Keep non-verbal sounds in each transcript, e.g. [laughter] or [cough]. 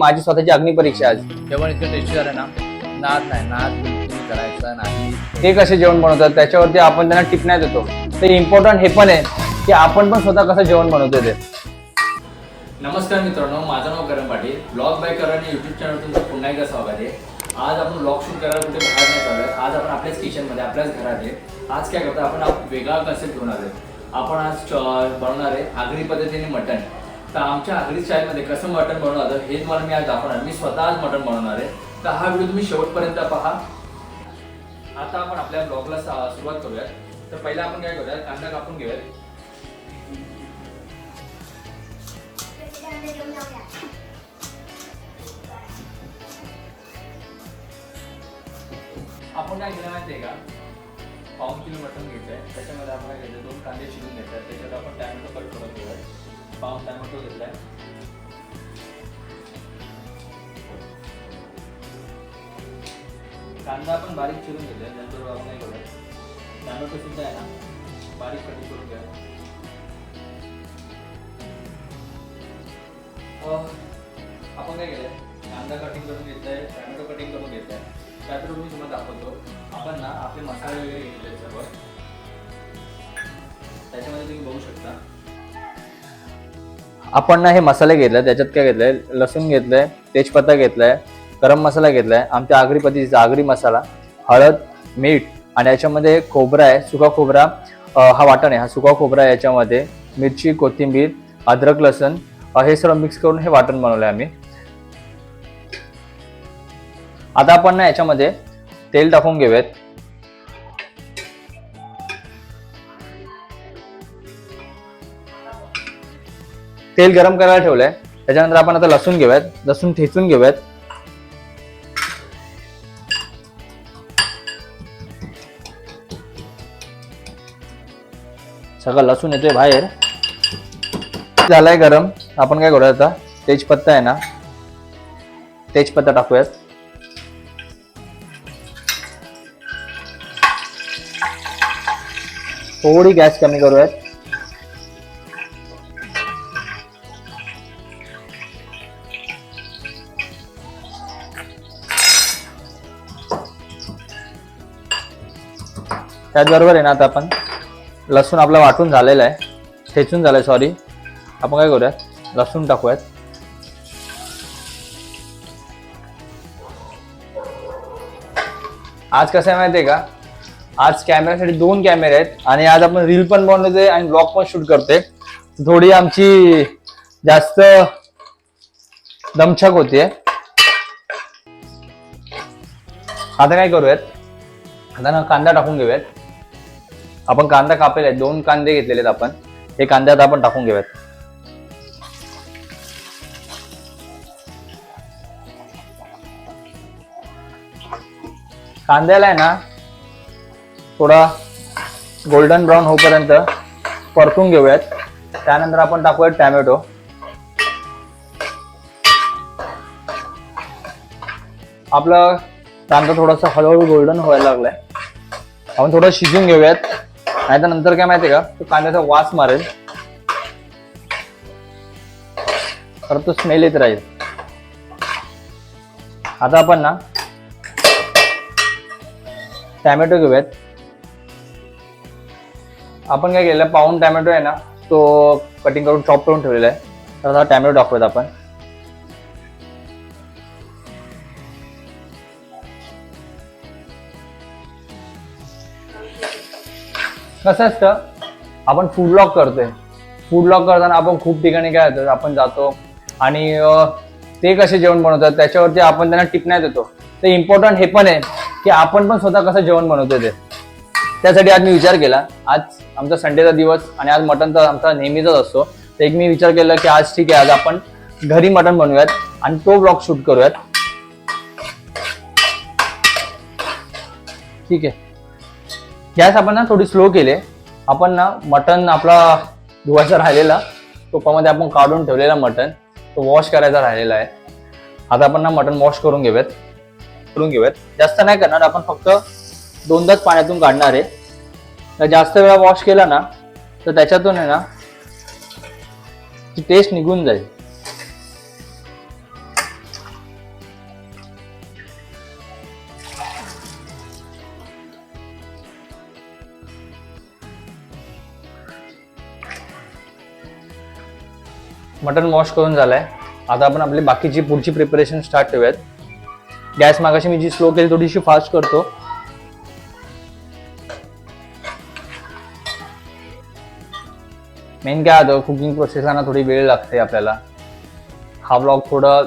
माझी स्वतःची अग्निपरीक्षा आज. जेवण इतकं टेस्टी झालं ना? नाद नाही नाद तुम्ही करायचा नाही. ते कसे जेवण बनवतात? त्याच्यावरती आपण त्यांना टिपण्या देतो ते इम्पॉर्टंट हे पण आहे की आपण पण स्वतः कसं जेवण बनवतो ते. नमस्कार मित्रांनो माझं नाव करण पाटील. ब्लॉग बाय करण या युट्यूब चॅनल तुमचं पुन्हा एकदा स्वागत आहे. आज आपण ब्लॉग शूट करायला कुठे बाहेर नाही चालू आहे आज आपण आपल्याच किचनमध्ये आपल्याच घरात आहे. आज काय करतो आपण आप- वेगळा कन्सेप्ट घेऊन आलोय आपण आज बनवणार आहे आगरी पद्धतीने मटण. तर आमच्या आगरी स्टाईलमध्ये कसं मटण बनवलं जातं हे तुम्हाला मी आज दाखवणार. मी स्वतः आज मटण बनवणार आहे. तर हा व्हिडिओ तुम्ही शेवटपर्यंत पहा. आता आपण आपल्या ब्लॉगला सुरुवात करूयात. तर पहिला आपण काय करूयात? कांदा कापून घेऊयात. आपण काय केलं माहिती आहे का? पाऊन किलो मटण घ्यायचं आहे त्याच्यामध्ये आपण काय घ्यायचं दोन कांदे चिरून घ्यायचे आहेत त्याच्यात आपण टॅमॅटो कट करून घेऊया पाऊन टॅमॅटो घेतलाय. कांदा आपण बारीक चिरून घेतलाय नंतर आपण नाही करूया टॅमॅटो सुद्धा आहे ना बारीक कटिंग करून घ्या. आपण काय केलंय? कांदा कटिंग करून घेतलाय टॅमॅटो कटिंग करून घेतलाय. त्यातून मी तुम्हाला दाखवतो. आपण ना आपले मसाले वगैरे घेतले सर्व. त्याच्यामध्ये तुम्ही बघू शकता. आपण ना हे मसाले घेतले त्याच्यात काय घेतलंय लसूण घेतलंय तेजपत्ता घेतलाय गरम मसाला घेतलाय आमच्या आगरी पद्धतीचा आगरी मसाला हळद मीठ आणि याच्यामध्ये खोबरा आहे सुका खोबरा हा वाटण आहे हा सुका खोबरा आहे याच्यामध्ये मिरची कोथिंबीर अद्रक लसूण हे सर्व मिक्स करून हे वाटण बनवलंय आम्ही. आता आपण ना याच्यामध्ये तेल टाकून घेऊयात. तेल गरम करायला ठेवलंय. त्याच्यानंतर आपण आता लसूण घेऊयात. लसूण ठेचून घेऊयात. सगळं लसूण येतोय बाहेर. झालाय गरम. आपण काय करूया आता? तेजपत्ता आहे ना? तेजपत्ता टाकूयात. थोडी गॅस कमी करूयात. त्याचबरोबर आहे ना आता आपण लसूण आपला वाटून झालेला आहे. ठेचून झालंय सॉरी आपण काय करूयात? लसूण टाकूयात. आज कसं आहे माहिती आहे का? आज कॅमेऱ्यासाठी दोन कॅमेरे आहेत आणि आज आपण रील पण बनवतोय आणि ब्लॉग पण शूट करतोय. थोडी आमची जास्त दमछक होतीये. आता काय करूयात? आता ना कांदा टाकून घेऊयात. आपण कांदा कापेल आहे. दोन कांदे घेतलेले आहेत आपण. हे कांद्यात आपण टाकून घेऊयात. कांद्याला आहे ना थोडा गोल्डन ब्राऊन होईपर्यंत परतून घेऊयात. त्यानंतर आपण टाकूयात टॅमॅटो. आपला कांदा थोडासा हळूहळू गोल्डन व्हायला लागलाय. आपण थोडं शिजून घेऊयात. नाही तर नंतर काय माहितीये का? तो कांद्याचा वास मारेल. तर तो स्मेल येत राहील. आता आपण ना टॅमॅटो घेऊयात. आपण काय केलं पाऊन टॅमॅटो आहे ना तो कटिंग करून चॉप करून ठेवलेला आहे. तर आता टॅमॅटो टाकूयात आपण. कसं असतं आपण फूड लॉक करतोय. फूड लॉक करताना आपण खूप ठिकाणी काय होतं आपण जातो आणि ते कसे जेवण बनवतात त्याच्यावरती आपण त्यांना टिपण्या देतो. ते इम्पॉर्टंट हे पण आहे की आपण पण स्वतः कसं जेवण बनवतोय ते. त्यासाठी आज मी विचार केला आज आमचा संडेचा दिवस आणि आज मटनचा आमचा नेहमीचाच असतो. तर एक मी विचार केला की आज ठीक आहे आज आपण घरी मटन बनवूयात आणि तो ब्लॉग शूट करूयात. ठीक आहे. गॅस आपण ना थोडी स्लो केली आपण ना मटन आपला धुवायचा राहिलेला तुपामध्ये आपण काढून ठेवलेला मटन तो वॉश करायचा राहिलेला आहे. आता आपण ना मटन वॉश करून घेऊयात. करून घेऊयात. जास्त नाही करणार आपण फक्त दोनदाच पाण्यातून काढणार आहे. तर जास्त वेळा वॉश केला ना तर त्याच्यातून आहे ना ती टेस्ट निघून जाईल. मटन वॉश करून झालंय. आता आपण आपली बाकीची पुढची प्रिपरेशन स्टार्ट ठेवूयात. गॅस मागाशी मी जी स्लो केली थोडीशी फास्ट करतो. मेन काय होतं कुकिंग प्रोसेसला थोडी वेळ लागते आपल्याला. हा ब्लॉग थोडं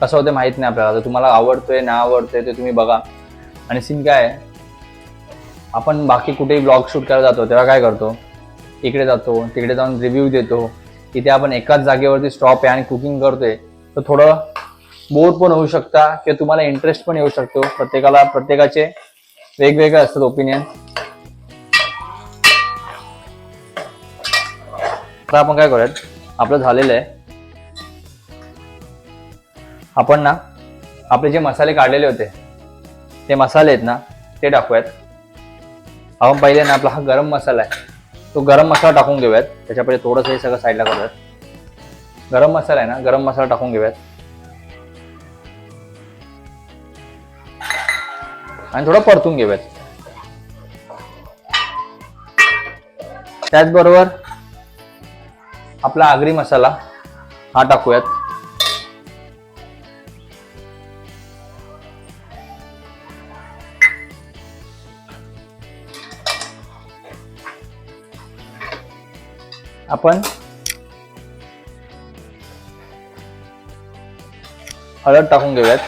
कसं होतं माहीत नाही आपल्याला. तर तुम्हाला आवडतोय ना आवडतोय ते तुम्ही बघा. आणि सीन काय आहे? आपण बाकी कुठेही ब्लॉग शूट करायला जातो तेव्हा काय करतो? इकडे जातो तिकडे जाऊन रिव्ह्यू देतो. तिथे आपण एकाच जागेवरती स्टॉप आहे आणि कुकिंग करतोय तर थोडं बोर पण होऊ शकता किंवा तुम्हाला इंटरेस्ट पण येऊ शकतो. प्रत्येकाला प्रत्येकाचे वेगवेगळे असतात ओपिनियन आता आपण काय करूयात? आपलं झालेलं आहे. आपण ना आपले जे मसाले काढलेले होते ते मसाले आहेत ना ते टाकूयात. आपण पहिले ना आपला हा गरम मसाला आहे. तो गरम मसाला टाकून घेऊयात. त्याच्या थोडंसं हे सगळं साईडला करूयात. गरम मसाला आहे ना गरम मसाला टाकून घेऊयात. आणि थोडं परतून घेऊयात. त्याचबरोबर आपला आगरी मसाला हा टाकूयात. आपण हळद टाकून घेऊयात.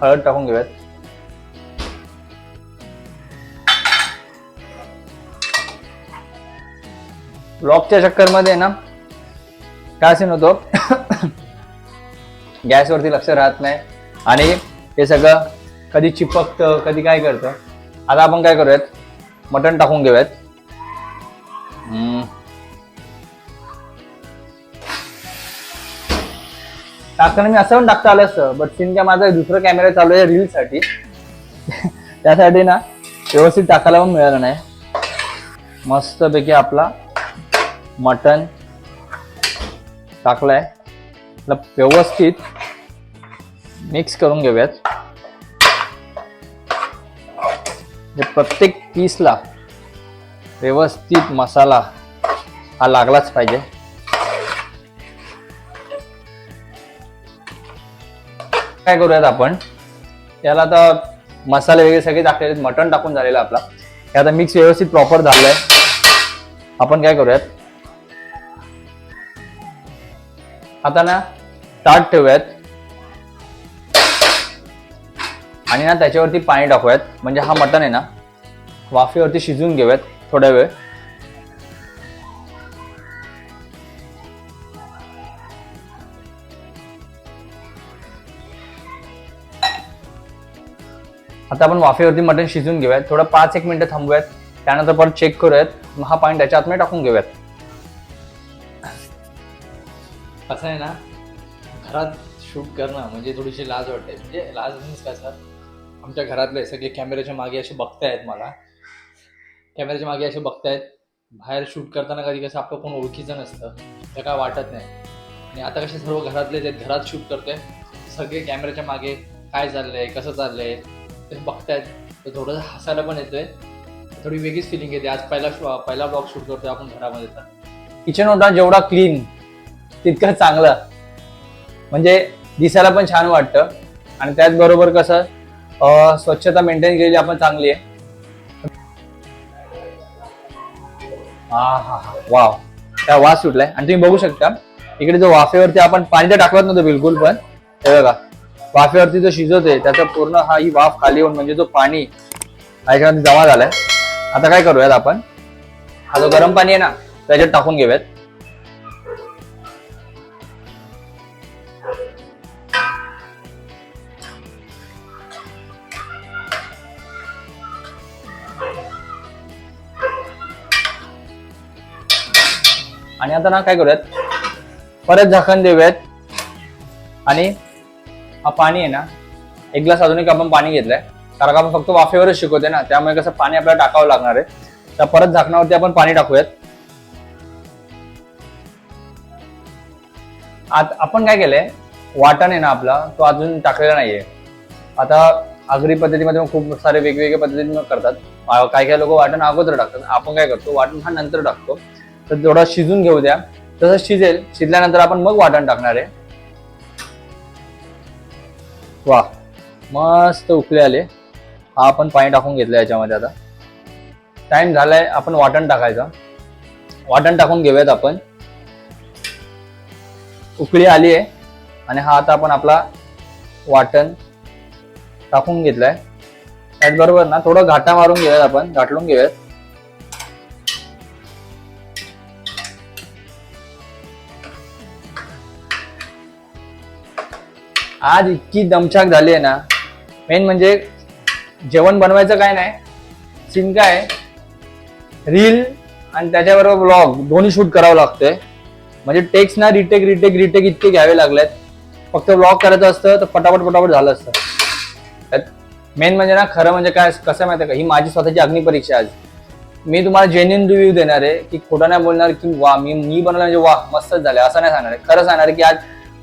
हळद टाकून घेऊयात. ब्लॉकच्या चक्करमध्ये ना काय सीन होतो. [coughs] गॅसवरती लक्ष राहत नाही. आणि हे सगळं कधी चिपकतं कधी काय करतं. आता आपण काय करूयात? मटण टाकून घेऊयात. टाकणं टाकताना मी असं पण टाकता आलं असतं बट सीन काय माझा दुसरा कॅमेरा चालू आहे रील साठी [laughs] त्यासाठी ना व्यवस्थित टाकायला पण मिळालं नाही. मस्तपैकी आपला मटन टाकलाय. व्यवस्थित मिक्स करून घेऊयात. म्हणजे प्रत्येक पीसला व्यवस्थित मसाला हा लागलाच पाहिजे. काय करूयात आपण? याला आता मसाले वगैरे सगळे टाकलेले आहेत. मटण टाकून झालेलं आपला. हे आता मिक्स व्यवस्थित प्रॉपर झालंय. आपण काय करूयात? आता ना ताट ठेवूयात. आणि ना त्याच्यावरती पाणी टाकूयात. म्हणजे हा मटण आहे ना वाफेवरती शिजून घेऊयात थोड्या वेळ. आता आपण वाफेवरती मटण शिजून घेऊयात. थोडं पाच एक मिनिटं थांबूयात. त्यानंतर परत चेक करूयात. मग हा पाणी त्याच्या आतमध्ये टाकून घेऊयात. असं आहे ना घरात शूट करणं म्हणजे थोडीशी लाज वाटते. म्हणजे लाज मीन्स कसं आमच्या घरातले सगळे कॅमेऱ्याच्या मागे असे बघतायत मला. कॅमेऱ्याच्या मागे असे बघतायत. बाहेर शूट करताना कधी कसं आपलं कोण ओळखीचं नसतं. तर काय वाटत नाही. आणि आता कसे सर्व घरातले जे घरात शूट करतोय. सगळे कॅमेऱ्याच्या मागे काय चाललंय कसं चाललंय? ते बघतायत. तर थोडंसं हसायला पण येतोय. थोडी वेगळीच फिलिंग येते. आज पहिला शो- पहिला ब्लॉग शूट करतोय आपण घरामध्ये तर. किचन ओटा जेवढा क्लीन तितकं चांगलं. म्हणजे दिसायला पण छान वाटतं. आणि त्याचबरोबर कसं स्वच्छता मेंटेन केलेली आपण चांगली आहे. हा हा हा. वाव त्या वास सुटलाय. आणि तुम्ही बघू शकता इकडे जो वाफेवरती आपण पाणी तर टाकवत नव्हतं बिलकुल पण. हे बघा. वाफेवरती जो शिजवते त्याचा पूर्ण हा ही वाफ खाली येऊन म्हणजे जो पाणी हा याच्यामध्ये जमा झालाय. आता काय करूयात आपण? हा जो गरम पाणी आहे ना त्याच्यात टाकून घेऊयात. आणि आता ना काय करूयात? परत झाकण देऊयात. आणि हा पाणी आहे ना एक ग्लास अजून एक आपण पाणी घेतलंय. कारण का आपण फक्त वाफेवरच शिकवते ना त्यामुळे कसं पाणी आपल्याला टाकावं लागणार आहे. तर परत झाकणावरती आपण पाणी टाकूयात. आता आपण काय केलंय वाटण आहे ना आपला तो अजून टाकलेला नाहीये. आता आगरी पद्धतीमध्ये खूप सारे वेगवेगळ्या पद्धतीने करतात. काही काही लोक वाटण अगोदर टाकतात. आपण काय करतो वाटण हा नंतर टाकतो. तर थोडा शिजून घेऊ द्या. तसं शिजेल शिजल्यानंतर आपण मग वाटण टाकणार आहे. वा मस्त उकळे आले. हा आपण पाणी टाकून घेतलं याच्यामध्ये आता. टाइम झालाय आपण वाटण टाकायचं. वाटण टाकून घेऊयात आपण. उकळी आली आहे आणि हा आता आपण आपला वाटण टाकून घेतलाय. त्याचबरोबर ना थोडं घाटा मारून घेऊयात आपण घाटलून घेऊयात. आज इतकी दमछाक झाली आहे ना. मेन म्हणजे जेवण बनवायचं काय नाही सीन काय रील आणि त्याच्याबरोबर ब्लॉग दोन्ही शूट करावं लागतंय. म्हणजे टेक्स ना रिटेक रिटेक रिटेक इतके घ्यावे लागलेत. फक्त ब्लॉग करायचं असतं तर पटापट पटापट झालं असतं. त्यात मेन म्हणजे ना खरं म्हणजे काय कसं माहिती का? ही माझी स्वतःची अग्निपरीक्षा आज. मी तुम्हाला जेन्युन रिव्ह्यू देणार आहे की खोटं नाही बोलणार की वा मी मी बनवलं म्हणजे वा मस्तच झालं. असं नाही सांगणार आहे. खरं सांगणार आहे की आज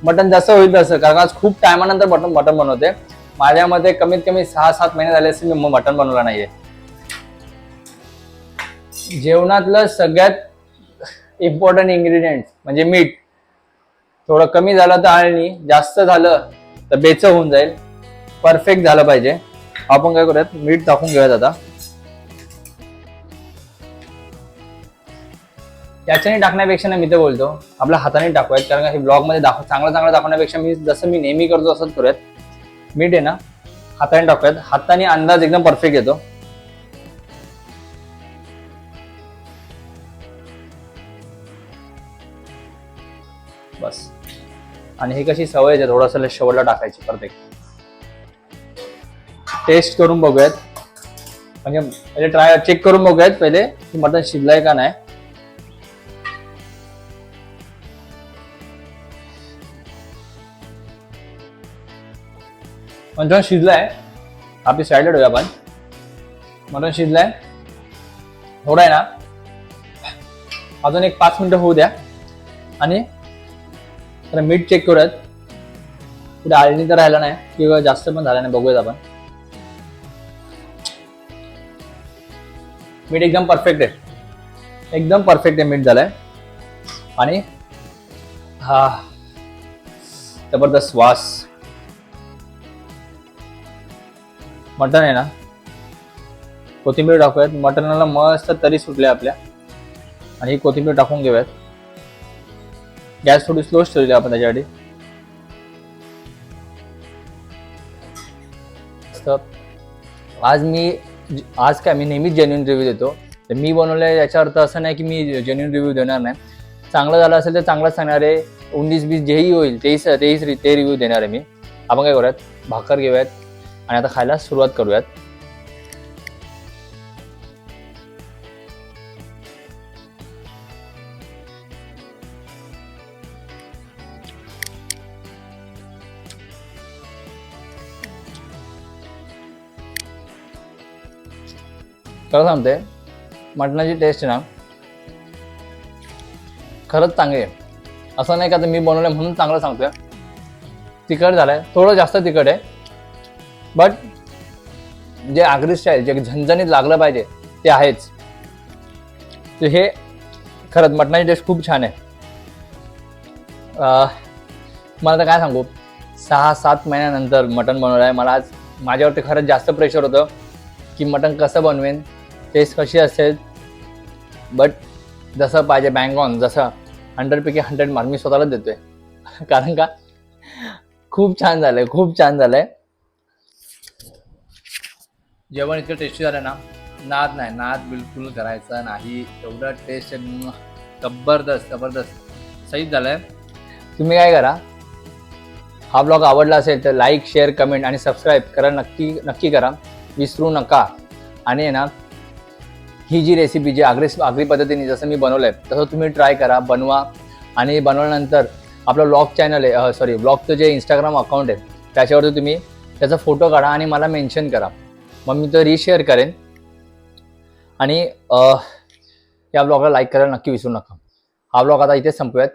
मटन जसं होईल तसं कारण आज खूप टायमानंतर मटन मटन बनवते. मते कमीत कमी सहा सात महिने झाले असतील मी मटन बनवलं नाहीये. जेवणातलं सगळ्यात इम्पॉर्टंट इन्ग्रेडियंट म्हणजे मीठ. थोडं कमी झालं तर आळणी जास्त झालं तर बेचं होऊन जाईल. परफेक्ट झालं पाहिजे. आपण काय करूयात? मीठ टाकून घेऊयात आता. याच्याने टाकण्यापेक्षा ना मी तर बोलतो. आपल्या हाताने टाकूयात कारण हे ब्लॉगमध्ये दाखव चांगलं चांगलं दाखवण्यापेक्षा मी जसं मी नेहमी करतो असंच करूयात. मीठ आहे ना हाताने टाकूयात. हाताने अंदाज एकदम परफेक्ट येतो. बस. आणि ही कशी सवय आहे थोडंसं शेवटला टाकायची प्रत्येक. टेस्ट करून बघूयात. म्हणजे पहिले ट्राय चेक करून बघूयात पहिले की मटन शिजलंय का नाही. मटन शिजलाय. आपली साईडला ठेवूया आपण. मटन शिजलाय. थोडं आहे ना. अजून एक पाच मिनिटं होऊ द्या. आणि तर मीठ चेक करूयात. कुठे आळणी तर राहिला नाही किंवा जास्त पण झाला नाही बघूयात आपण. मीठ एकदम परफेक्ट आहे. एकदम परफेक्ट आहे मीठ झालंय. आणि हा जबरदस्त वास. मटन आहे ना? कोथिंबीर टाकूयात. मटणाला मस्त तरी सुटल्या आपल्या. आणि ही कोथिंबीर टाकून घेऊयात. गॅस थोडी स्लोच ठेवली आपण त्याच्यासाठी. आज मी आज काय मी नेहमीच जेन्युन रिव्ह्यू देतो. तर मी बनवलं याचा अर्थ असं नाही की मी जेन्युन रिव्ह्यू देणार नाही. चांगलं झालं असेल तर चांगलं सांगणार आहे. उन्नीस बीस जेही होईल तेही तेही ते रिव्ह्यू देणार आहे मी. आपण काय करूयात? भाकर घेऊयात. आणि आता खायला सुरुवात करूयात. खरं सांगते मटणाची टेस्ट आहे ना खरंच चांगली आहे. असं नाही का तर मी बनवलं म्हणून चांगलं सांगतोय. तिखट झालंय थोडं जास्त तिखट आहे. बट जे आगरी स्टाईल जे झणझणीत लागलं पाहिजे ते आहेच. तर हे खरंच मटणाची टेस्ट खूप छान आहे. मला तर काय सांगू? सहा सात महिन्यानंतर मटण बनवलं आहे. मला आज माझ्यावरती खरंच जास्त प्रेशर होतं की मटण कसं बनवेन टेस्ट कशी असेल. बट जसं पाहिजे बँक ऑन जसं हंड्रेडपैकी हंड्रेड मार्क मी स्वतःलाच देतोय. [laughs] कारण का? खूप छान झालंय खूप छान झालंय. जेवण इतकं टेस्टी झालं ना नाद नाही नाद बिलकुल करायचा नाही. एवढं टेस्ट आहे, जबरदस्त जबरदस्त. सहीच झालंय. तुम्ही काय करा हा ब्लॉग आवडला असेल तर लाईक शेअर कमेंट आणि सबस्क्राईब करा. नक्की नक्की करा. विसरू नका. आणि ना ही जी रेसिपी जी आगरी आगरी पद्धतीने जसं मी बनवलं आहे तसं तुम्ही ट्राय करा बनवा. आणि बनवल्यानंतर आपलं ब्लॉग चॅनल आहे सॉरी ब्लॉगचं जे इंस्टाग्राम अकाउंट आहे त्याच्यावरती तुम्ही त्याचा फोटो काढा आणि मला मेन्शन करा. मग मी तो रिशेअर करेन. आणि या ब्लॉगला लाईक करायला नक्की विसरू नका. हा ब्लॉग आता इथेच संपूयात.